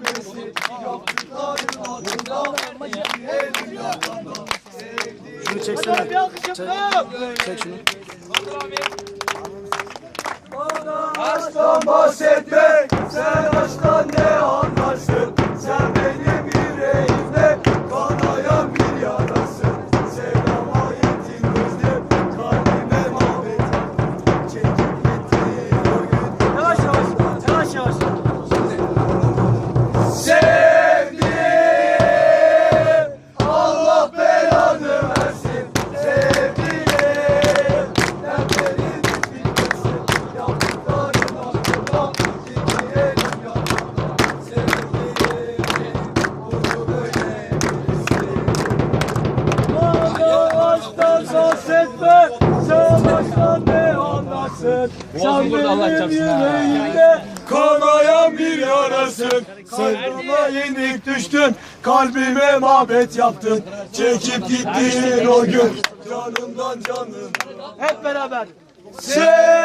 bilmesin Yaptıkların ardından Elim yakanda Şunu çeksene. Yapalım. Çek şunu. Bahsetme. Sen baştan ne anlarsın? Sen benim yüreğimde. Kanayan bir yarasın Sevdama yenik düştün Kalbime mabet yaptın Çekip gittin o gün Canımdan canım Hep beraber. Sev